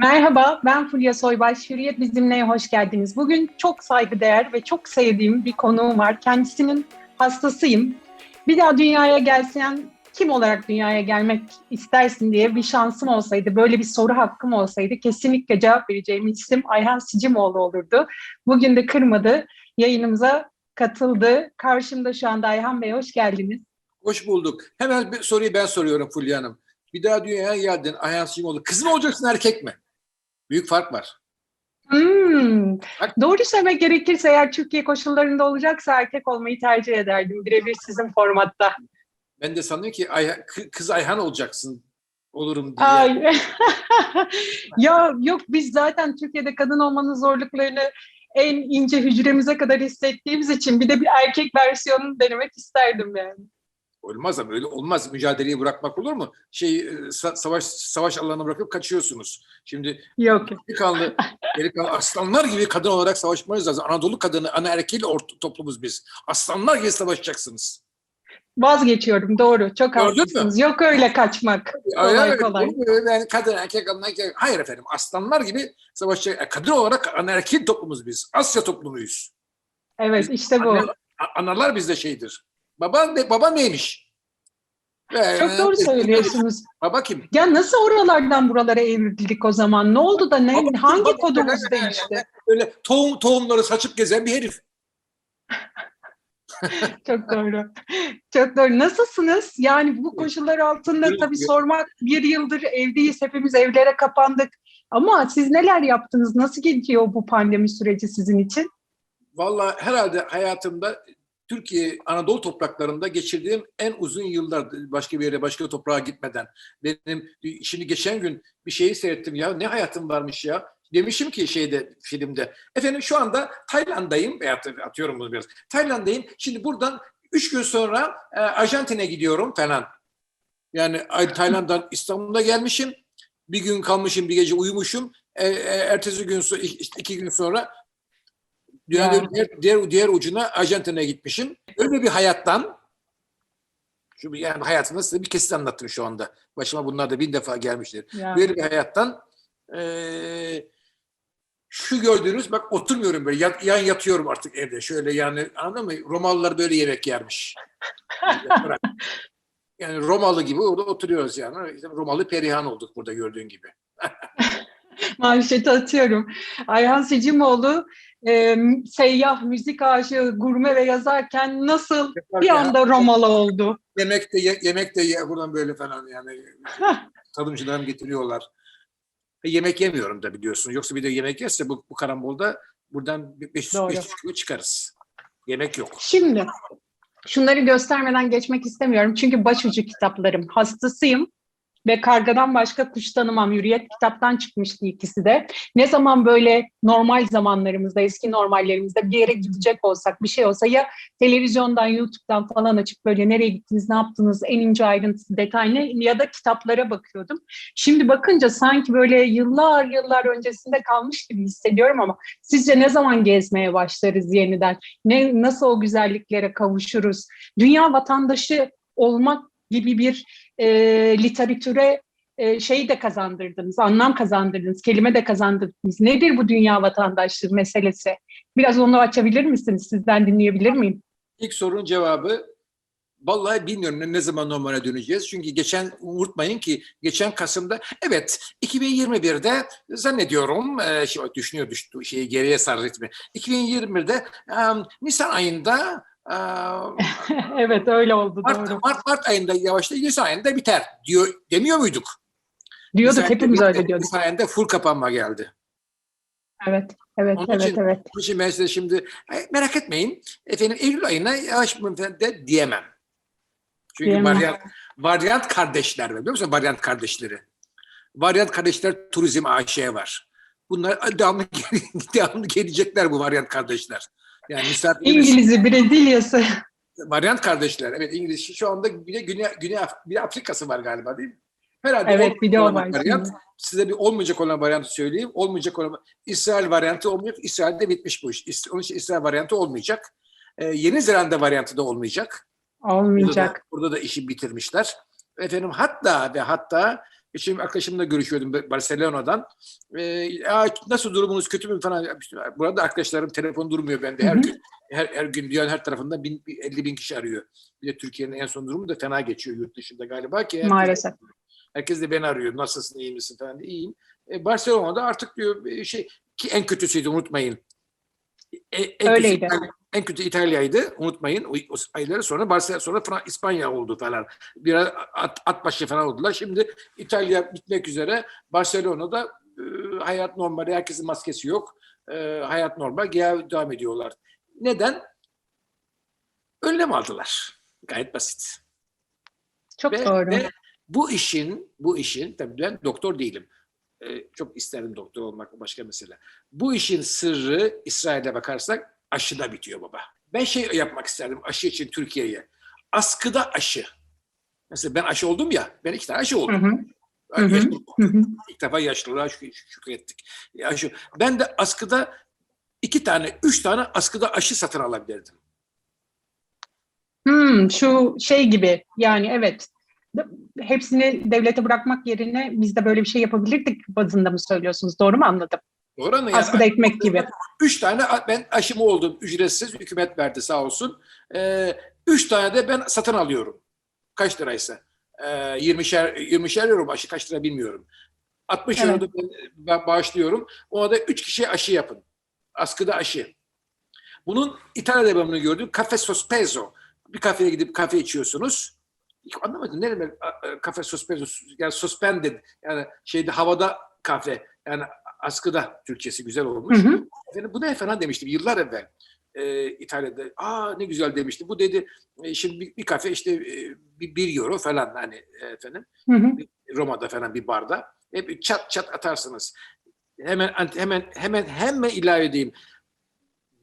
Merhaba, ben Fulya Soybaş. Hürriyet Bizimle'ye hoş geldiniz. Bugün çok saygıdeğer ve çok sevdiğim bir konuğum var. Kendisinin hastasıyım. Bir daha dünyaya gelsen kim olarak dünyaya gelmek istersin diye bir şansım olsaydı, böyle bir soru hakkım olsaydı kesinlikle cevap vereceğim isim Ayhan Sicimoğlu olurdu. Bugün de kırmadı, yayınımıza katıldı. Karşımda şu anda Ayhan Bey, hoş geldiniz. Hoş bulduk. Hemen bir soruyu ben soruyorum Fulya Hanım. Bir daha dünyaya geldin Ayhan Simoğlu. Kız mı olacaksın erkek mi? Büyük fark var. Hmm. Doğru söylemek gerekirse eğer Türkiye koşullarında olacaksa erkek olmayı tercih ederdim. Birebir sizin formatta. Ben de sanıyorum ki Ayhan, kız Ayhan olacaksın olurum diye. Ay. ya yok biz zaten Türkiye'de kadın olmanın zorluklarını en ince hücremize kadar hissettiğimiz için bir de bir erkek versiyonunu denemek isterdim yani. Olmaz ama öyle olmaz. Mücadeleyi bırakmak olur mu? Şey e, sa- savaş savaş alanına bırakıp kaçıyorsunuz. Şimdi Yok. delikanlı, delikanlı aslanlar gibi kadın olarak savaşmanız lazım. Anadolu kadını, ana erkeğiyle ort- toplumuz biz. Aslanlar gibi savaşacaksınız. Vazgeçiyorum doğru. Çok Gördün haklısınız. Yok öyle kaçmak. Kolay Öyle kolay. Yani kadın erkek kadın erkek. Hayır efendim aslanlar gibi savaşacak. E, Kadın olarak ana erkek toplumuz biz. Asya toplumuyuz. Evet işte bu. Anne- a- analar bizde şeydir. Baba ne, baba neymiş? Ve- Çok doğru söylüyorsunuz. Baba kim? Ya nasıl oralardan buralara evrildik o zaman? Ne oldu da ne Baba- hangi baba- kodumuz baba- değişti? Böyle tohum tohumları saçıp gezen bir herif. Çok doğru. Çok doğru. Nasılsınız? Yani bu koşullar altında tabii sormak bir yıldır evdeyiz. Hepimiz evlere kapandık. Ama siz neler yaptınız? Nasıl gidiyor bu pandemi süreci sizin için? Vallahi herhalde hayatımda Türkiye Anadolu topraklarında geçirdiğim en uzun yıllar başka bir yere başka toprağa gitmeden. Benim şimdi geçen gün bir şeyi seyrettim ya ne hayatım varmış ya. Demişim ki şeyde filmde. Efendim şu anda Tayland'dayım. Veya atıyorum bunu biraz. Tayland'dayım. Şimdi buradan üç gün sonra e, Arjantin'e gidiyorum falan. Yani ay- Tayland'dan İstanbul'a gelmişim. Bir gün kalmışım, bir gece uyumuşum. E, e, ertesi gün, iki gün sonra dünyanın Ya. diğer, diğer, diğer ucuna Arjantin'e gitmişim. Öyle bir hayattan, şu yani hayatımda size bir kesit anlattım şu anda. Başıma bunlar da bin defa gelmiştir. Ya. Böyle bir hayattan eee, şu gördüğünüz bak oturmuyorum böyle yan, yan yatıyorum artık evde şöyle yani anladın mı? Romalılar böyle yemek yermiş. Yani Romalı gibi orada oturuyoruz yani. İşte Romalı perihan olduk burada gördüğün gibi. Manşeti atıyorum. Ayhan Sicimoğlu e, seyyah, müzik aşığı, gurme ve yazarken nasıl bir anda Romalı oldu? Yemek de ye- yemek de ye- buradan böyle falan yani tadımcılarım getiriyorlar. E, yemek yemiyorum da biliyorsun. Yoksa bir de yemek yerse bu, bu karambolda buradan 500 Doğru. 500 kilo çıkarız. Yemek yok. Şimdi şunları göstermeden geçmek istemiyorum. Çünkü başucu kitaplarım. Hastasıyım ve kargadan başka kuş tanımam. Hürriyet kitaptan çıkmıştı ikisi de. Ne zaman böyle normal zamanlarımızda, eski normallerimizde bir yere gidecek olsak, bir şey olsa ya televizyondan, YouTube'dan falan açıp böyle nereye gittiniz, ne yaptınız, en ince ayrıntısı, detay ne ya da kitaplara bakıyordum. Şimdi bakınca sanki böyle yıllar yıllar öncesinde kalmış gibi hissediyorum ama sizce ne zaman gezmeye başlarız yeniden? Ne nasıl o güzelliklere kavuşuruz? Dünya vatandaşı olmak gibi bir e, literatüre e, şey de kazandırdınız, anlam kazandırdınız, kelime de kazandırdınız. Nedir bu dünya vatandaşlığı meselesi? Biraz onu açabilir misiniz? Sizden dinleyebilir miyim? İlk sorunun cevabı vallahi bilmiyorum ne, zaman normale döneceğiz. Çünkü geçen unutmayın ki geçen Kasım'da evet 2021'de zannediyorum e, şey, düşünüyor düştü şeyi geriye sarı ritmi. 2021'de e, Nisan ayında evet öyle oldu Mart, doğru. Mart, Mart ayında yavaşlayıp Nisan ayında biter diyor demiyor muyduk? Diyorduk Nisan hepimiz öyle diyorduk. Nisan ayında full kapanma geldi. Evet, evet, Onun evet, için- evet. Onun için ben size şimdi "Ay, merak etmeyin efendim Eylül ayına yavaş de diyemem. Çünkü Diyemem. varyant, varyant kardeşler var biliyor musun varyant kardeşleri? Varyant kardeşler turizm AŞ var. Bunlar devamlı, devamlı gelecekler bu varyant kardeşler. Yani misafirimiz İngiliz'i, Brezilya'sı. varyant kardeşler. Evet İngiliz şu anda bir de Güney, Güney Af- bir de Afrika'sı var galiba değil mi? Herhalde Evet, olmayacak bir de o var. varyant. şimdi. Size bir olmayacak olan varyantı söyleyeyim. Olmayacak olan İsrail varyantı olmayacak. İsrail'de bitmiş bu iş. Onun için İsrail varyantı olmayacak. Ee, Yeni Zelanda varyantı da olmayacak. Burada da, Olmayacak. burada da işi bitirmişler. Efendim hatta ve hatta Şimdi arkadaşımla görüşüyordum Barcelona'dan. Ee, ya nasıl durumunuz kötü mü falan. Burada arkadaşlarım telefon durmuyor bende. Her gün her, her gün dünyanın her tarafında bin, 50 bin kişi arıyor. Bir de Türkiye'nin en son durumu da fena geçiyor yurt dışında galiba ki. herkes- Maalesef. Herkes de beni arıyor. Nasılsın, iyi misin falan. diye. İyiyim. E, Barcelona'da artık diyor bir şey ki en kötüsüydü unutmayın. E, en Öyleydi. İtalya- en kötü İtalya'ydı. Unutmayın. O, o ayları sonra Barcelona sonra Fra- İspanya oldu falan. Biraz at, at başı falan oldular. Şimdi İtalya bitmek üzere. Barcelona'da e, hayat normal. Herkesin maskesi yok. E, hayat normal. Devam ediyorlar. Neden? Önlem aldılar. Gayet basit. Çok Ve, doğru. ve bu işin, bu işin, tabii ben doktor değilim. Ee, çok isterim doktor olmak başka mesele. Bu işin sırrı İsrail'e bakarsak aşıda bitiyor baba. Ben şey yapmak isterdim aşı için Türkiye'ye. Askıda aşı. Mesela ben aşı oldum ya, ben iki tane aşı oldum. hı. Hı hı. Yaşlı- Hı hı. İlk defa yaşlılığa şük- şükrettik. Ya Aşı. Ben de askıda iki tane, üç tane askıda aşı satın alabilirdim. Hmm, şu şey gibi yani evet hepsini devlete bırakmak yerine biz de böyle bir şey yapabilirdik bazında mı söylüyorsunuz? Doğru mu anladım? Doğru? Yani Askıda ekmek gibi. Üç tane ben aşımı oldum ücretsiz. Hükümet verdi sağ olsun. Ee, üç tane de ben satın alıyorum. Kaç liraysa. Ee, 20'şer, 20'şer euro aşı kaç lira bilmiyorum. 60 Evet. euro da ben, ben bağışlıyorum. Ona da üç kişiye aşı yapın. Askıda aşı. Bunun İtalya'da ben bunu gördüm. Cafe Sospeso. Bir kafeye gidip kahve içiyorsunuz. Anlamadım. Ne demek a- kafe sospeso? Yani suspended. Yani şeyde havada kahve. Yani askıda Türkçesi güzel olmuş. Hı hı. Efendim, bu ne falan demiştim yıllar evvel e, İtalya'da. Aa ne güzel demişti. Bu dedi e, şimdi bir, bir kafe işte e, bir, bir euro falan hani e, efendim Hı hı. Roma'da falan bir barda. Hep çat çat atarsınız. Hemen hemen hemen hemen ilave edeyim.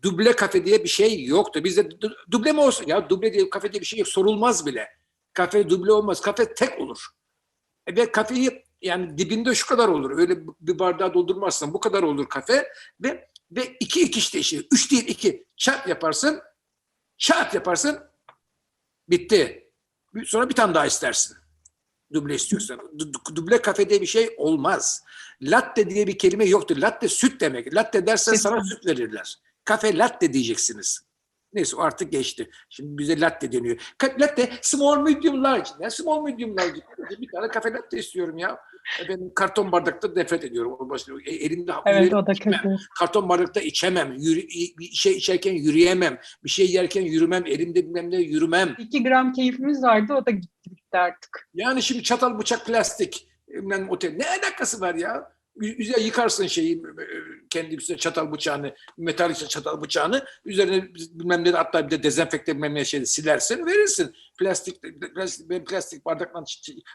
Duble kafe diye bir şey yoktu. Bizde du- duble mi olsun? Ya duble diye kafe diye bir şey yok. Sorulmaz bile. Kafe duble olmaz. Kafe tek olur. E ve kafeyi yani dibinde şu kadar olur. Öyle bir bardağı doldurmazsan bu kadar olur kafe ve ve iki iki işte işi. Üç değil iki. Çat yaparsın. Çat yaparsın. Bitti. Sonra bir tane daha istersin. Duble istiyorsan. Du- du- Duble kafe diye bir şey olmaz. Latte diye bir kelime yoktur. Latte süt demek. Latte dersen sana süt verirler. Kafe latte diyeceksiniz. Neyse o artık geçti. Şimdi bize latte deniyor. Latte small medium large. Ne small medium large? Bir tane kafe latte istiyorum ya. Ben karton bardakta nefret ediyorum. O başka- e, Elimde Evet o da kötü. Karton bardakta içemem. Yürü, bir şey içerken yürüyemem. Bir şey yerken yürümem. Elimde bilmem ne yürümem. 2 gram keyfimiz vardı o da gitti gitti artık. Yani şimdi çatal bıçak plastik. Bilmem otel. Ne alakası var ya? Üzerine yıkarsın şeyi e, kendi üstüne çatal bıçağını, metal işte çatal bıçağını üzerine bilmem ne hatta bir de dezenfekte bilmem ne şey silersin verirsin. Plastik plastik, ben plastik bardakla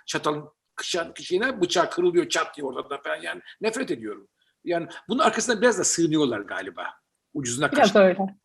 çatalın kışan kışına bıçağı kırılıyor çat diye orada falan yani nefret ediyorum. Yani bunun arkasına biraz da sığınıyorlar galiba. Ucuzuna Biraz kaç. öyle.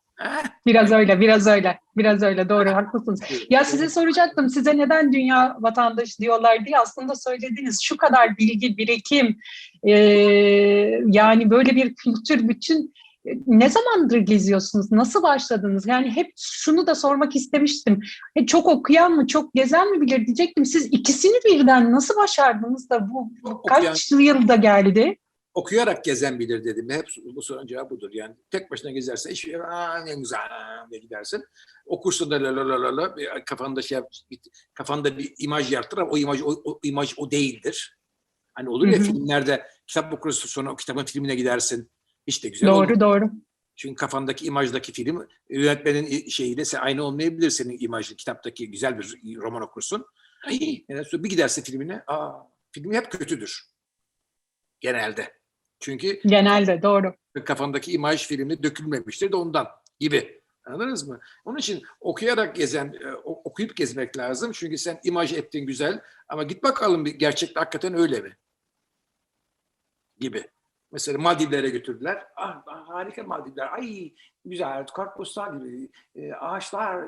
Biraz öyle, biraz öyle. Biraz öyle. Doğru, haklısınız. Ya size soracaktım, size neden dünya vatandaşı diyorlar diye aslında söylediniz. Şu kadar bilgi, birikim, eee, yani böyle bir kültür bütün e, ne zamandır geziyorsunuz? Nasıl başladınız? Yani hep şunu da sormak istemiştim. E, çok okuyan mı, çok gezen mi bilir diyecektim. Siz ikisini birden nasıl başardınız da bu kaç yılda geldi? Okuyarak gezen bilir dedim. Hep bu sorunun cevabı budur. Yani tek başına gezersen hiçbir şey, aa ne güzel diye gidersin. Okursun da la la la la la kafanda şey yap, bir- kafanda bir imaj yaratır ama o imaj o, o imaj o değildir. Hani olur ya Hı hı. filmlerde kitap okursun sonra o kitabın filmine gidersin. Hiç de güzel. Doğru, doğru. Çünkü kafandaki imajdaki film yönetmenin şeyiyle sen aynı olmayabilir senin imajın. Kitaptaki güzel bir roman okursun. Ay, yani bir gidersin filmine. Aa, film hep kötüdür. Genelde. Çünkü Genelde doğru. kafandaki imaj filmde dökülmemiştir de ondan gibi. Anladınız mı? Onun için okuyarak gezen, e, okuyup gezmek lazım. Çünkü sen imaj ettin güzel ama git bakalım bir gerçekte hakikaten öyle mi? Gibi. Mesela Maldivlere götürdüler. Ah, ah, harika Maldivler. Ay güzel kartpostal gibi. E, ağaçlar,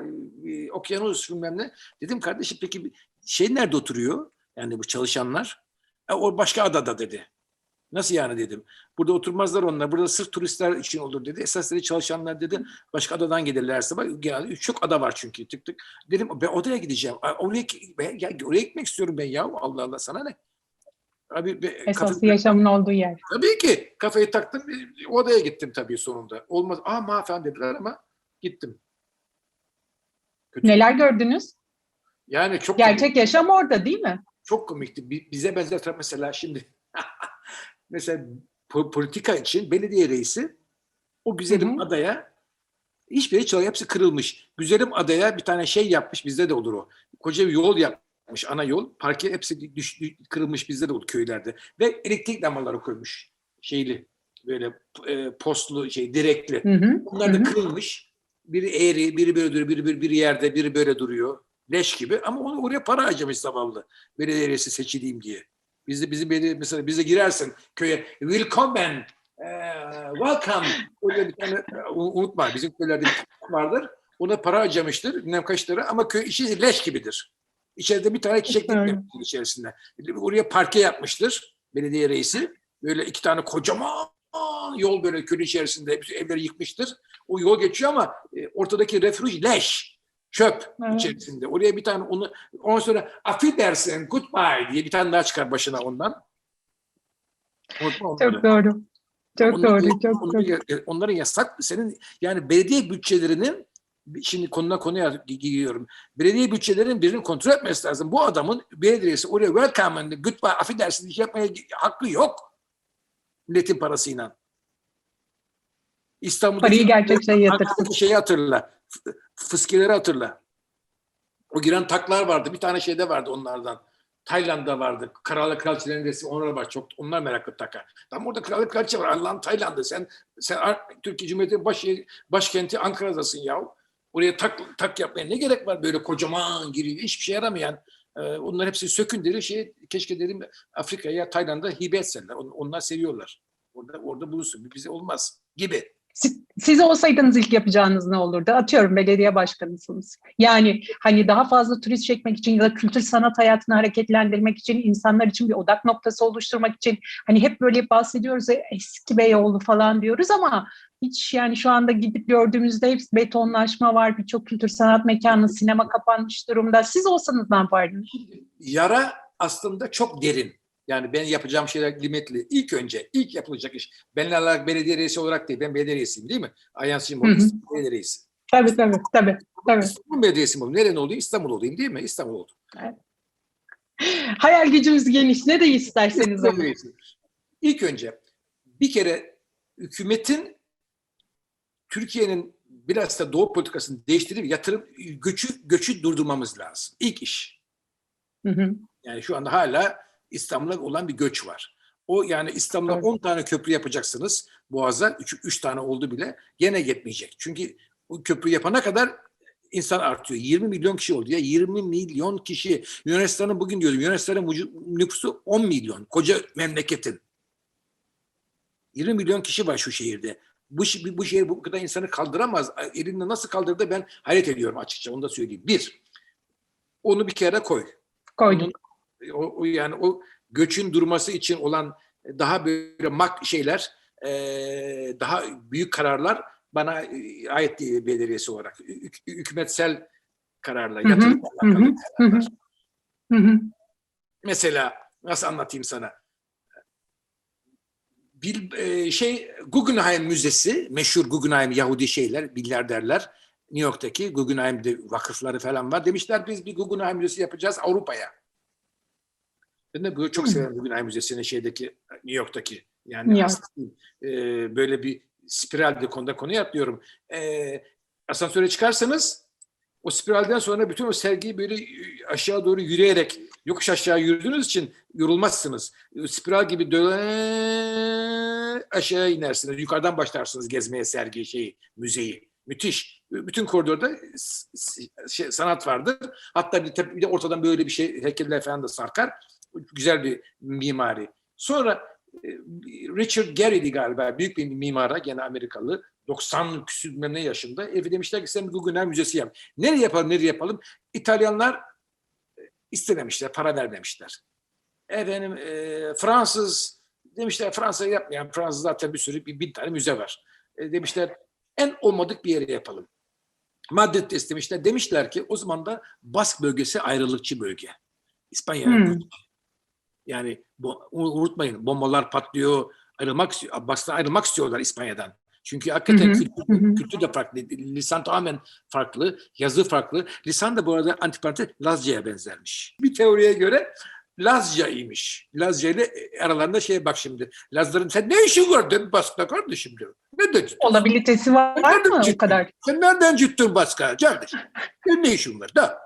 e, okyanus bilmem ne. Dedim kardeşim peki şey nerede oturuyor? Yani bu çalışanlar. E, o başka adada dedi. Nasıl yani dedim. Burada oturmazlar onlar. Burada sırf turistler için olur dedi. Esas dedi çalışanlar dedi başka adadan gelirlerse bak genelde çok ada var çünkü tık tık. Dedim ben odaya gideceğim. Ay, Oraya, ben, ya, oraya gitmek istiyorum ben ya. Allah Allah sana ne? Abi, bir Esas kafe- yaşamın olduğu yer. Tabii ki kafayı taktım. Odaya gittim tabii sonunda. Olmaz. Ama falan dediler ama gittim. Kötü. Neler gördünüz? Yani çok Gerçek yaşam orada değil mi? çok komikti. Bi- Bize benzer mesela şimdi mesela po- politika için belediye reisi o güzelim Hı hı. adaya hiçbir şey çalıyor. Hepsi kırılmış. Güzelim adaya bir tane şey yapmış. Bizde de olur o. Koca bir yol yapmış. Ana yol. Parke hepsi düş, kırılmış. Bizde de olur köylerde. Ve elektrik lambaları koymuş. Şeyli böyle e, postlu şey direkli. Hı hı. Onlar Hı da hı. kırılmış. Biri eğri, biri böyle duruyor, biri bir, bir yerde, biri böyle duruyor. Leş gibi. Ama onu oraya para harcamış zavallı. Belediye reisi seçileyim diye. Bizde bizim belediye mesela bize girersin köye. Willkommen. eee, welcome. Öyle bir tane e, unutma. Bizim köylerde bir vardır. Ona para harcamıştır. Bilmem kaç lira ama köy işi leş gibidir. İçeride bir tane çiçek içerisinde. Oraya parke yapmıştır belediye reisi. Böyle iki tane kocaman yol böyle köy içerisinde evleri yıkmıştır. O yol geçiyor ama e, ortadaki refuj leş. Çöp Evet. içerisinde. Oraya bir tane onu ondan sonra affedersin goodbye diye bir tane daha çıkar başına ondan. Unutma onları. Çok doğru. Çok Onları- doğru. Çok onları, doğru. ya- onların yasak senin yani belediye bütçelerinin şimdi konuna konuya gi- giriyorum. Belediye bütçelerinin birinin kontrol etmesi lazım. Bu adamın belediyesi oraya welcome and goodbye affedersin diye yapmaya hakkı yok. Milletin parasıyla. İstanbul'daki Parayı gerçek şeye yatırsın. Şeyi hatırla. F- Fıskiyeleri hatırla. O giren taklar vardı. Bir tane şeyde vardı onlardan. Tayland'da vardı. Krallık kraliçelerin resmi. Onlar var çok. Onlar meraklı taka. Tam orada krallık kraliçe var. Allah'ın Tayland'ı. Sen sen Türkiye Cumhuriyeti baş, başkenti Ankara'dasın ya. Oraya tak, tak yapmaya ne gerek var? Böyle kocaman giriyor. Hiçbir şey yaramayan. e, onlar hepsi sökün dedi. Şey, keşke dedim Afrika'ya, Tayland'a hibe etsenler. On- Onlar seviyorlar. Orada orada bulursun. Bize olmaz gibi. Siz, siz olsaydınız ilk yapacağınız ne olurdu? Atıyorum belediye başkanısınız. Yani hani daha fazla turist çekmek için ya da kültür sanat hayatını hareketlendirmek için, insanlar için bir odak noktası oluşturmak için hani hep böyle bahsediyoruz ya eski Beyoğlu falan diyoruz ama hiç yani şu anda gidip gördüğümüzde hepsi betonlaşma var. Birçok kültür sanat mekanı, sinema kapanmış durumda. Siz olsanız ne yapardınız? yara aslında çok derin. Yani ben yapacağım şeyler limitli. İlk önce, ilk yapılacak iş. Ben olarak belediye reisi olarak değil, ben belediye reisiyim değil mi? Olayım, belediye reisi. Tabii tabii tabii. tabii. İstanbul Belediyesi mi olayım? Nereden olayım? İstanbul olayım değil mi? İstanbul oldum. Hayal gücümüz geniş. Ne de isterseniz. İlk önce bir kere hükümetin Türkiye'nin biraz da doğu politikasını değiştirip yatırım göçü göçü durdurmamız lazım. İlk iş. Hı hı. Yani şu anda hala İstanbul'a olan bir göç var. O yani İstanbul'a Evet. 10 tane köprü yapacaksınız Boğaz'a. 3 tane oldu bile. Gene yetmeyecek. Çünkü o köprü yapana kadar insan artıyor. 20 milyon kişi oldu ya. 20 milyon kişi. Yunanistan'ın bugün diyorum Yunanistan'ın nüfusu 10 milyon. Koca memleketin. 20 milyon kişi var şu şehirde. Bu, bu şehir bu kadar insanı kaldıramaz. Elinde nasıl kaldırdı ben hayret ediyorum açıkça. Onu da söyleyeyim. Bir, onu bir kere koy. Koyduk. O, o yani o göçün durması için olan daha böyle mak şeyler, e, daha büyük kararlar bana e, ait değil belediyesi olarak. Hük- hükümetsel hı hı, hı. kararlar. Hı hı. Mesela nasıl anlatayım sana? Bir e, şey Guggenheim Müzesi, meşhur Guggenheim Yahudi şeyler, milyarderler. New York'taki Guggenheim'de vakıfları falan var. Demişler biz bir Guggenheim Müzesi yapacağız Avrupa'ya. Ben de böyle çok Hmm. severim Guggenheim Müzesi'ni şeydeki New York'taki. Yani New York. E, böyle bir spiral bir konuda konuya atlıyorum. E, asansöre çıkarsanız o spiralden sonra bütün o sergiyi böyle e, aşağı doğru yürüyerek yokuş aşağı yürüdüğünüz için yorulmazsınız. E, Spiral gibi döne aşağı inersiniz. Yukarıdan başlarsınız gezmeye sergi şeyi, müzeyi. Müthiş. Bütün koridorda şey, sanat vardır. Hatta bir de ortadan böyle bir şey heykeller falan da sarkar. Güzel bir mimari. Sonra e, Richard Garrity galiba büyük bir mimara gene Amerikalı 90 küsür ne yaşında evi demişler ki sen Guggenheim Müzesi yap. Nereye yapalım nereye yapalım? İtalyanlar e, istememişler para vermemişler. Efendim e, Fransız demişler Fransa'ya yapmayan Fransız zaten bir sürü bir bin tane müze var. E, demişler en olmadık bir yere yapalım. Madrid'de istemişler. Demişler ki o zaman da Bask bölgesi ayrılıkçı bölge. İspanya'nın Hmm. Yani bu, unutmayın bombalar patlıyor. Ayrılmak Abbas'tan ayrılmak istiyorlar İspanya'dan. Çünkü hakikaten Hı hı, kültür, kültür de farklı. Lisan tamamen farklı. Yazı farklı. Lisan da bu arada antiparantez Lazca'ya benzermiş. Bir teoriye göre Lazca'ymış. Lazca ile aralarında şeye bak şimdi. Lazların sen ne işin var dedi Bask'ta kardeşim diyor. Ne dedi? Olabilitesi var Nereden mı o kadar? Sen nereden çıktın Bask'a kardeşim? Senin ne işin var da?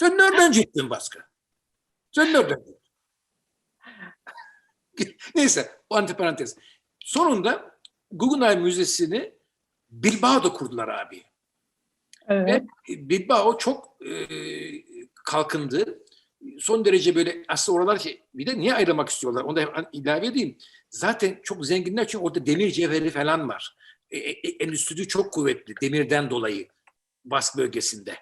Sen nereden çıktın Bask'a? Sen nereden çıktın? Neyse o antiparantez. Sonunda Guggenheim Müzesi'ni Bilbao'da kurdular abi. Evet. Bilbao çok e, kalkındı. Son derece böyle aslında oralar şey, bir de niye ayrılmak istiyorlar? Onu da ilave edeyim. Zaten çok zenginler çünkü orada demir cevheri falan var. E, e, endüstri çok kuvvetli demirden dolayı Bask bölgesinde.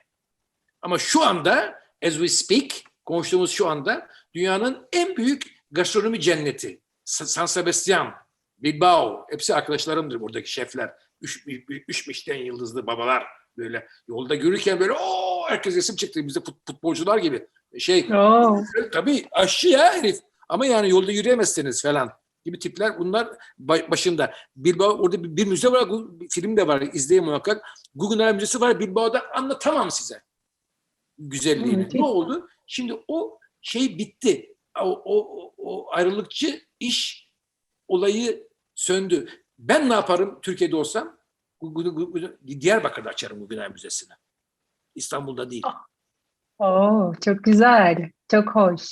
Ama şu anda as we speak konuştuğumuz şu anda dünyanın en büyük gastronomi cenneti Sa- San Sebastian, Bilbao hepsi arkadaşlarımdır buradaki şefler. Üç, üç Michelin yıldızlı babalar böyle yolda görürken böyle o herkes resim çıktı. Biz de fut- futbolcular gibi şey Oo. tabii aşçı ya herif. Ama yani yolda yürüyemezsiniz falan gibi tipler bunlar ba- başında. Bilbao orada bir, bir müze var, bir film de var izleyin muhakkak. Guggenheim Müzesi var Bilbao'da anlatamam size güzelliğini. Ne oldu? Şimdi o şey bitti. O, o, o ayrılıkçı iş olayı söndü. Ben ne yaparım Türkiye'de olsam? Diyarbakır'da açarım Guggenheim Müzesi'ni. İstanbul'da değil. Oo, çok güzel. Çok hoş.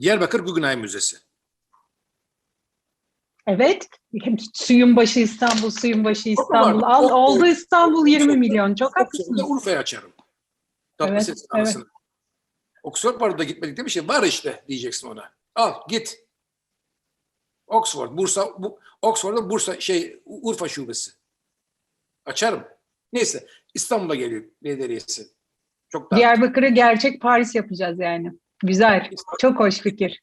Diyarbakır Guggenheim Müzesi. Evet. Suyun başı İstanbul, suyun başı İstanbul. Al, oldu. İstanbul 20 Çok milyon. Çok haklısınız. Urfa'ya açarım. Tatlı Evet, evet. Oxford var da gitmedik değil mi? Şey, var işte diyeceksin ona. Al git. Oxford, Bursa, bu, Oxford'un Bursa şey Urfa şubesi. Açarım. Neyse İstanbul'a geliyor belediyesi. Çok daha Diyarbakır'ı gerçek Paris yapacağız yani. Güzel. Çok hoş fikir.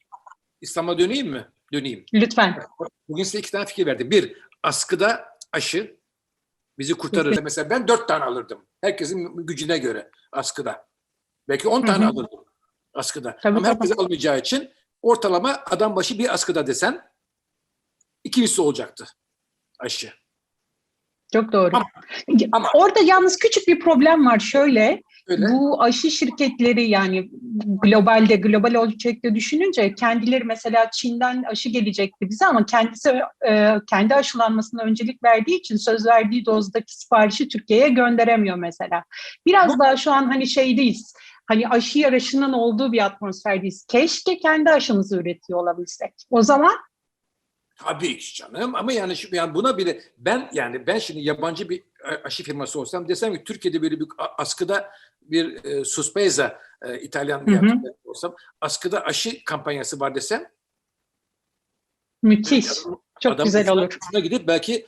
İstanbul'a döneyim mi? Döneyim. Lütfen. Bugün size iki tane fikir verdim. Bir, askıda aşı bizi kurtarır. Mesela ben dört tane alırdım. Herkesin gücüne göre askıda. Belki on tane alırdım askıda. Tabii, Ama tabii. herkes almayacağı için ortalama adam başı bir askıda desen iki misli olacaktı aşı. Çok doğru. Ama- ama- Orada yalnız küçük bir problem var. Şöyle, Öyle. bu aşı şirketleri yani globalde, global ölçekte düşününce kendileri mesela Çin'den aşı gelecekti bize ama kendisi e, kendi aşılanmasına öncelik verdiği için söz verdiği dozdaki siparişi Türkiye'ye gönderemiyor mesela. Biraz Bu- daha şu an hani şeydeyiz. Hani aşı yarışının olduğu bir atmosferdeyiz. Keşke kendi aşımızı üretiyor olabilsek. O zaman Tabii ki canım ama yani, şu, yani buna bile ben yani ben şimdi yabancı bir aşı firması olsam desem ki Türkiye'de böyle bir askıda bir e, Suspeza e, İtalyan bir Hı hı. olsam askıda aşı kampanyası var desem müthiş. Çok adam güzel olur. gidip belki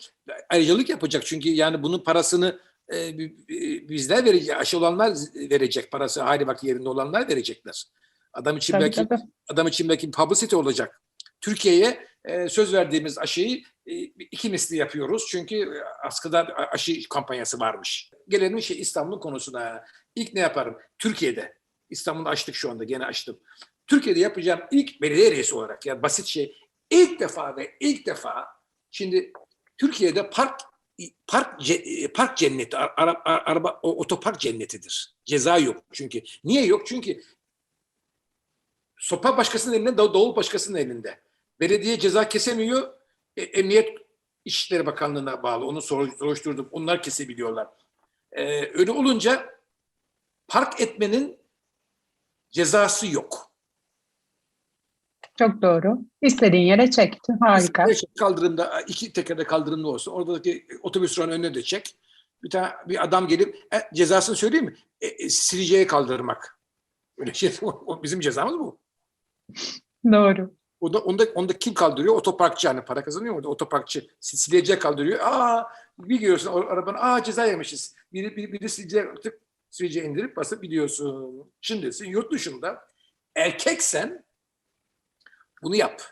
ayrıcalık yapacak çünkü yani bunun parasını e, bi- bi- bizler verecek, aşı olanlar verecek parası hali vakti yerinde olanlar verecekler. Adam için Tabii, belki tabii. adam için belki publicity olacak. Türkiye'ye e, söz verdiğimiz aşıyı e, iki misli yapıyoruz çünkü e, askıda aşı kampanyası varmış. Gelelim şey İstanbul konusuna. İlk ne yaparım? Türkiye'de. İstanbul'da açtık şu anda gene açtım. Türkiye'de yapacağım ilk belediye reisi olarak yani basit şey ilk defa ve ilk defa şimdi Türkiye'de park park ce- park cenneti ara- ara- araba o- otopark cennetidir. Ceza yok çünkü. Niye yok? Çünkü sopa başkasının elinde, dav- davul başkasının elinde. Belediye ceza kesemiyor. E, Emniyet İçişleri Bakanlığı'na bağlı. Onu sor- soruşturdum. Onlar kesebiliyorlar. E, öyle olunca park etmenin cezası yok. Çok doğru. İstediğin yere çekti. Harika. Beş Kaldırımda iki tekerde kaldırımda olsun. Oradaki otobüs durağının önüne de çek. Bir tane bir adam gelip e, cezasını söyleyeyim mi? E, e, sileceğe kaldırmak. Öyle şey. o- o bizim cezamız bu. Doğru. Onda, onda, onda kim kaldırıyor? Otoparkçı hani para kazanıyor orada otoparkçı. Si- Sileceğe kaldırıyor. Aa bir görüyorsun o arabanın aa ceza yemişiz. Biri, biri, biri sileceğe, tık, sileceğe indirip basıp gidiyorsun. Şimdi yurt dışında erkeksen bunu yap.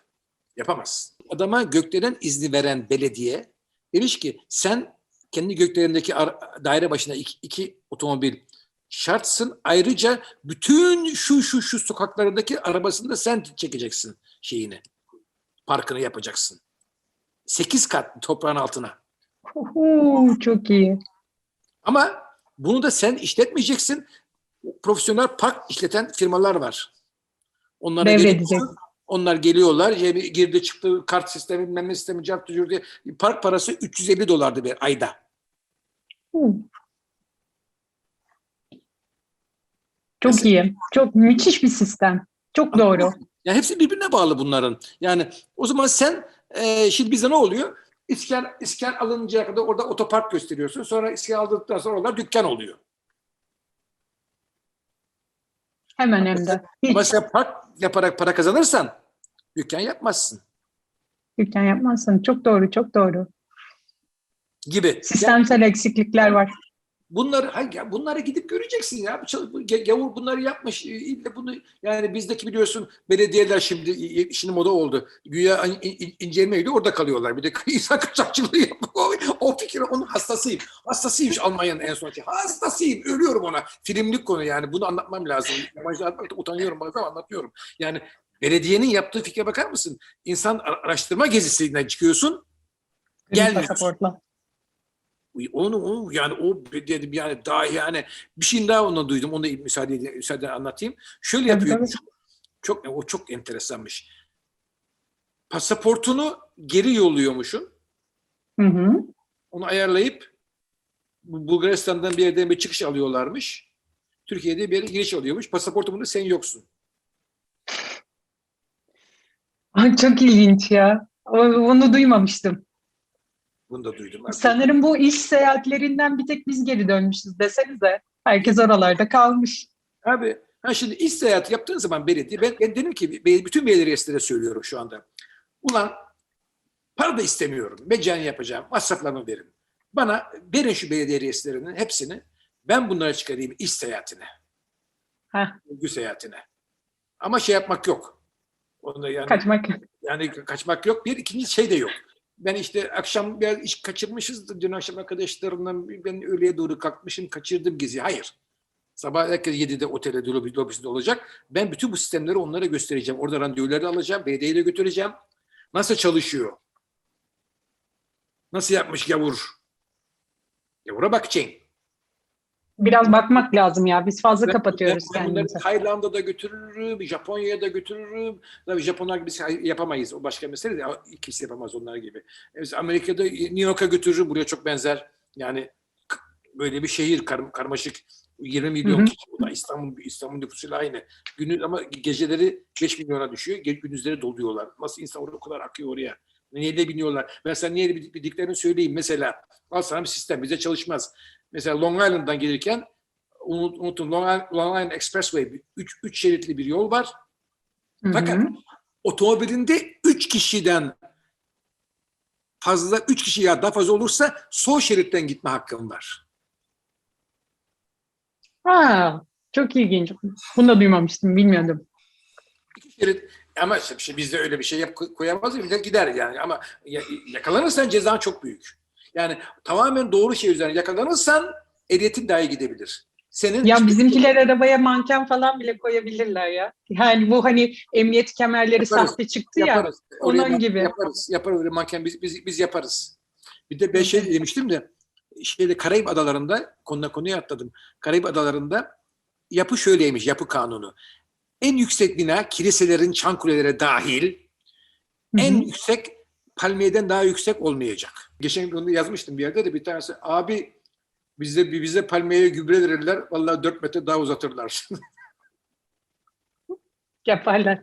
Yapamazsın. Adama gökdelen izni veren belediye demiş ki sen kendi göklerindeki ar- daire başına iki, iki otomobil şartsın. Ayrıca bütün şu şu şu sokaklarındaki arabasını da sen çekeceksin. şeyini, parkını yapacaksın. Sekiz kat toprağın altına. Uhu, çok iyi. Ama bunu da sen işletmeyeceksin. Profesyonel park işleten firmalar var. Onlara Devredecek. Onlar geliyorlar. Cebi- Girdi çıktı kart sistemi, bilmem ne sistemi, tücür diye. Park parası 350 dolardı bir ayda. Çok Mesela- iyi. Çok müthiş bir sistem. Çok doğru. Yani hepsi birbirine bağlı bunların. Yani o zaman sen e, şimdi bize ne oluyor? İskan, iskan alıncaya kadar orada otopark gösteriyorsun. Sonra iskan aldıktan sonra oralar dükkan oluyor. Hemen hem de. Ama sen park yaparak para kazanırsan dükkan yapmazsın dükkan yapmazsın. Çok doğru, çok doğru. gibi. Sistemsel eksiklikler var. Bunları bunları gidip göreceksin ya. Gavur bunları yapmış. İlle bunu yani bizdeki biliyorsun belediyeler şimdi şimdi moda oldu. Güya in- in- inceleme gidiyor orada kalıyorlar. Bir de insan kaçakçılığı yapıyor. O, o fikir onun hastasıyım. Hastasıymış Almanya'nın en son şey. Hastasıyım. Ölüyorum ona. Filmlik konu yani. Bunu anlatmam lazım. Yabancı anlatmakta utanıyorum bazen anlatıyorum. Yani belediyenin yaptığı fikre bakar mısın? İnsan ara- araştırma gezisinden çıkıyorsun. Gri Gelmiyor. pasaportla. Onu, onu yani o dedim yani daha yani bir şeyin daha ondan duydum. Onu da müsaade edin, müsaade anlatayım. Şöyle yapıyor. tabii. Çok o çok enteresanmış. Pasaportunu geri yolluyormuşsun. Hı hı. Onu ayarlayıp Bu- Bulgaristan'dan bir yerden bir çıkış alıyorlarmış. Türkiye'de bir yere giriş alıyormuş. Pasaportumunda sen yoksun. Ay, çok ilginç ya. Onu duymamıştım. Bunu da duydum. Sanırım bu iş seyahatlerinden bir tek biz geri dönmüşüz desenize. Herkes oralarda kalmış. Abi ha şimdi iş seyahati yaptığın zaman belediye ben, ben dedim ki bütün belediyelere söylüyorum şu anda. Ulan para da istemiyorum. Mecani yapacağım. Masraflarını verin. Bana verin şu belediye reislerinin hepsini. Ben bunları çıkarayım iş seyahatine. Heh. Ülkü seyahatine. Ama şey yapmak yok. Onda yani, Kaçmak. yani kaçmak yok. Bir ikinci şey de yok. Ben işte akşam biraz iş kaçırmışız. Dün akşam arkadaşlarımla ben öğleye doğru kalkmışım. Kaçırdım gezi. Hayır. Sabah herkes 7'de otelde lobi- lobisinde olacak. Ben bütün bu sistemleri onlara göstereceğim. Orada randevuları alacağım. BD'yle götüreceğim. Nasıl çalışıyor? Nasıl yapmış gavur? Gavura bakacaksın. Biraz bakmak lazım ya. Biz fazla kapatıyoruz ben kendimizi. Tayland'a da götürürüm, Japonya'ya da götürürüm. Tabii Japonlar gibi biz yapamayız. O başka mesele de kimse yapamaz onlar gibi. Evet, Amerika'da New York'a götürürüm. Buraya çok benzer. Yani böyle bir şehir kar- karmaşık. 20 milyon Hı hı. kişi. O da İstanbul, İstanbul nüfusuyla aynı. Günü, ama geceleri 5 milyona düşüyor. Gündüzleri doluyorlar. Nasıl insan o kadar akıyor oraya? Neyle biniyorlar? Ben sana niye bildiklerini söyleyeyim. Mesela al sana bir sistem. Bize çalışmaz. Mesela Long Island'dan gelirken unut- unutun Long Island, Long Island Expressway 3 üç şeritli bir yol var. Hı hı. Fakat otomobilinde 3 kişiden fazla 3 kişi ya daha fazla olursa sol şeritten gitme hakkın var. Ha, çok ilginç. Bunu da duymamıştım, bilmiyordum. İki şerit ama işte işte bizde öyle bir şey yap, koyamaz millet gider yani ama ya- yakalanırsan cezan çok büyük. Yani tamamen doğru şey üzerine yakalanırsan ehliyetin dahi gidebilir. Senin Ya bizimkiler arabaya manken falan bile koyabilirler ya. Yani bu hani emniyet kemerleri Yaparız, sahte çıktı ya. yaparız. onun Oraya gibi. Yaparız. Yaparız öyle manken biz, biz, biz yaparız. Bir de ben şey demiştim de şeyde Karayip Adaları'nda konuda konuya atladım. Karayip Adaları'nda yapı şöyleymiş yapı kanunu. En yüksek bina kiliselerin çan kuleleri dahil Hı hı. en yüksek palmiyeden daha yüksek olmayacak. Geçen gün onu yazmıştım bir yerde de bir tanesi abi bize bize palmiyeye gübre verirler vallahi 4 metre daha uzatırlar. Yaparlar.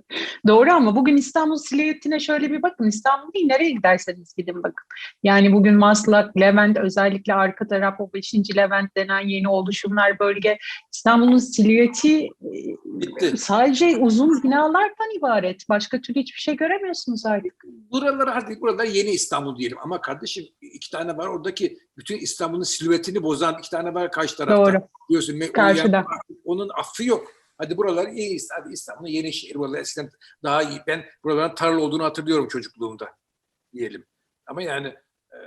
Doğru ama bugün İstanbul silüetine şöyle bir bakın. İstanbul değil nereye giderseniz gidin bakın. Yani bugün Maslak, Levent özellikle arka taraf o 5. Levent denen yeni oluşumlar bölge. İstanbul'un silüeti e, Bitti. sadece uzun binalardan ibaret. Başka türlü hiçbir şey göremiyorsunuz artık. Buralar hadi buralar yeni İstanbul diyelim ama kardeşim iki tane var oradaki bütün İstanbul'un silüetini bozan iki tane var karşı tarafta. Doğru. O Karşıda. onun affı yok. Hadi buralar iyi hadi İstanbul yeni şehir buralar eskiden daha iyi. Ben buraların tarla olduğunu hatırlıyorum çocukluğumda diyelim. Ama yani e,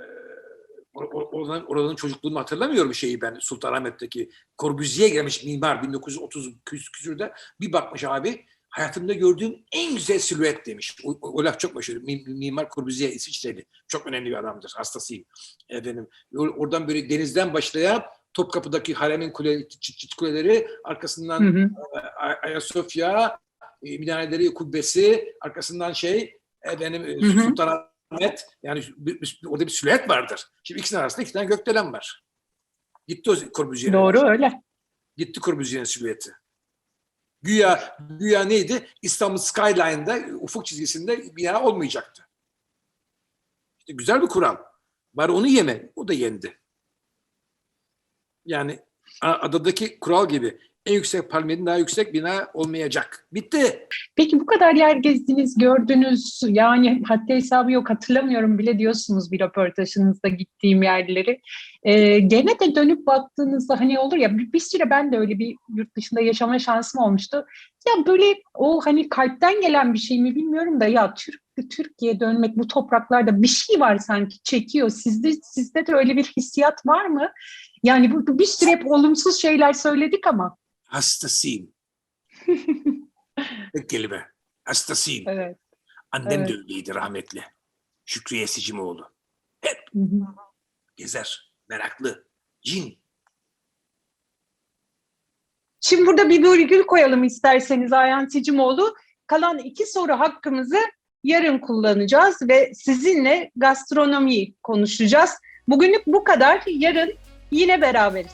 or- or- oraların, oraların çocukluğunu hatırlamıyorum şeyi ben Sultanahmet'teki Corbusier gelmiş mimar 1930 küs- küsürde bir bakmış abi hayatımda gördüğüm en güzel silüet demiş. O, o- o laf çok. Mi- Mimar Corbusier İsviçreli. Çok önemli bir adamdır. Hastasıyım. Efendim. or- Oradan böyle denizden başlayan Topkapı'daki haremin kule, çıt çıt kuleleri, arkasından Hı hı. Ay- Ayasofya, e, minareleri, kubbesi, arkasından şey, efendim, e, Hı hı. Sultanahmet, yani bir, bir- orada bir silüet vardır. Şimdi ikisinin arasında iki tane gökdelen var. Gitti o Corbusier'e. Doğru öyle. Gitti Corbusier'in silüeti. Güya, güya neydi? İstanbul Skyline'da ufuk çizgisinde bina olmayacaktı. İşte güzel bir kural. Bari onu yeme. O da yendi. Yani adadaki kural gibi en yüksek palmiyenin daha yüksek bina olmayacak. Bitti. Peki bu kadar yer gezdiniz, gördünüz. Yani haddi hesabı yok hatırlamıyorum bile diyorsunuz bir röportajınızda gittiğim yerleri. Ee, gene de dönüp baktığınızda hani olur ya bir, bir süre ben de öyle bir yurt dışında yaşama şansım olmuştu. Ya böyle o hani kalpten gelen bir şey mi bilmiyorum da ya Türk Türkiye'ye dönmek bu topraklarda bir şey var sanki çekiyor. Sizde sizde de öyle bir hissiyat var mı? Yani bu, bir süre hep olumsuz şeyler söyledik ama. Hastasıyım. Tek kelime. Hastasıyım. Evet. Annem evet. de öyleydi rahmetli. Şükriye Sicimoğlu. Hı hı. Gezer. Meraklı. Cin. Şimdi burada bir virgül koyalım isterseniz Ayhan Sicimoğlu. Kalan iki soru hakkımızı yarın kullanacağız ve sizinle gastronomiyi konuşacağız. Bugünlük bu kadar. Yarın yine beraberiz.